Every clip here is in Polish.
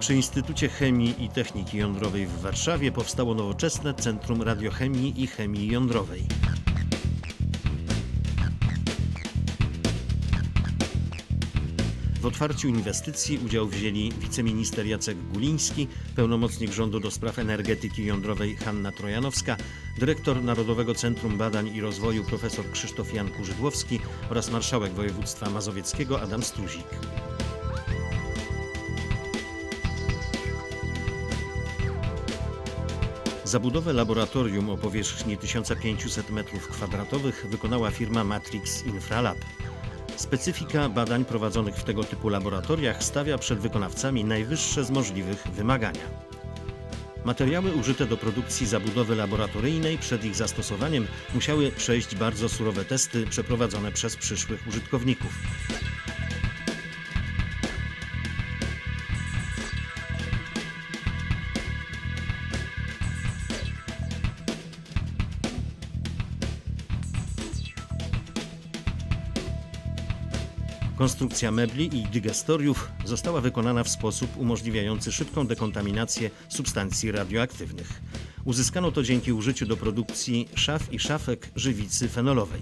Przy Instytucie Chemii i Techniki Jądrowej w Warszawie powstało nowoczesne Centrum Radiochemii i Chemii Jądrowej. W otwarciu inwestycji udział wzięli wiceminister Jacek Guliński, pełnomocnik rządu do spraw energetyki jądrowej Hanna Trojanowska, dyrektor Narodowego Centrum Badań i Rozwoju profesor Krzysztof Jan Kurzydłowski oraz marszałek województwa mazowieckiego Adam Struzik. Zabudowę laboratorium o powierzchni 1500 m2 wykonała firma Matrix Infralab. Specyfika badań prowadzonych w tego typu laboratoriach stawia przed wykonawcami najwyższe z możliwych wymagania. Materiały użyte do produkcji zabudowy laboratoryjnej przed ich zastosowaniem musiały przejść bardzo surowe testy przeprowadzone przez przyszłych użytkowników. Konstrukcja mebli i dygestoriów została wykonana w sposób umożliwiający szybką dekontaminację substancji radioaktywnych. Uzyskano to dzięki użyciu do produkcji szaf i szafek żywicy fenolowej.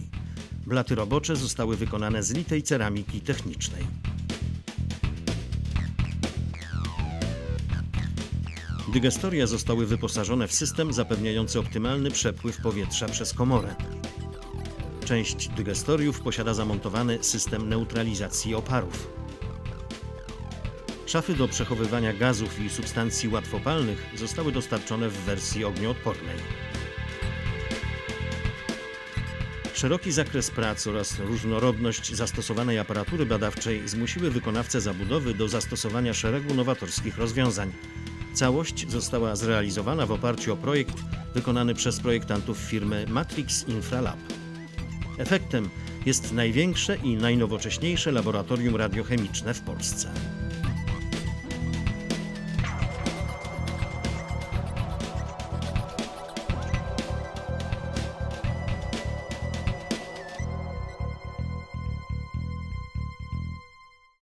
Blaty robocze zostały wykonane z litej ceramiki technicznej. Dygestoria zostały wyposażone w system zapewniający optymalny przepływ powietrza przez komorę. Część dygestoriów posiada zamontowany system neutralizacji oparów. Szafy do przechowywania gazów i substancji łatwopalnych zostały dostarczone w wersji ognioodpornej. Szeroki zakres prac oraz różnorodność zastosowanej aparatury badawczej zmusiły wykonawcę zabudowy do zastosowania szeregu nowatorskich rozwiązań. Całość została zrealizowana w oparciu o projekt wykonany przez projektantów firmy Matrix Infralab. Efektem jest największe i najnowocześniejsze laboratorium radiochemiczne w Polsce.